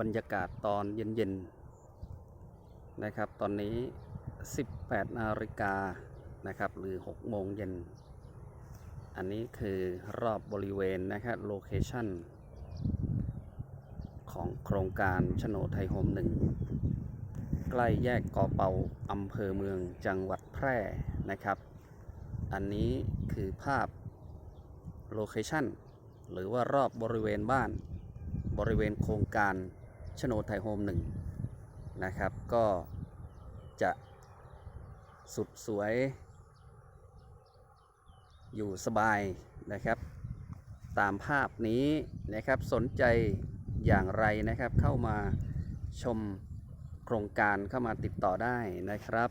บรยากาศตอนเย็นๆนะครับ ตอนนี้ 18 นาฬิกานะครับหรือ 6 โมงเย็น อันนี้คือรอบบริเวณนะครับโลเคชั่นของโครงการโฉนดไทยโฮมหนึ่งใกล้แยกกอเปาอำเภอเมืองจังหวัดแพร่นะครับ อันนี้คือภาพโลเคชั่นหรือว่ารอบบริเวณบ้านบริเวณโครงการ โฉนดไทยโฮมหนึ่งนะครับ ก็จะสุดสวย อยู่สบายนะครับ ตามภาพนี้นะครับสนใจอย่างไรนะครับเข้ามาชมโครงการเข้ามาติดต่อได้นะครับ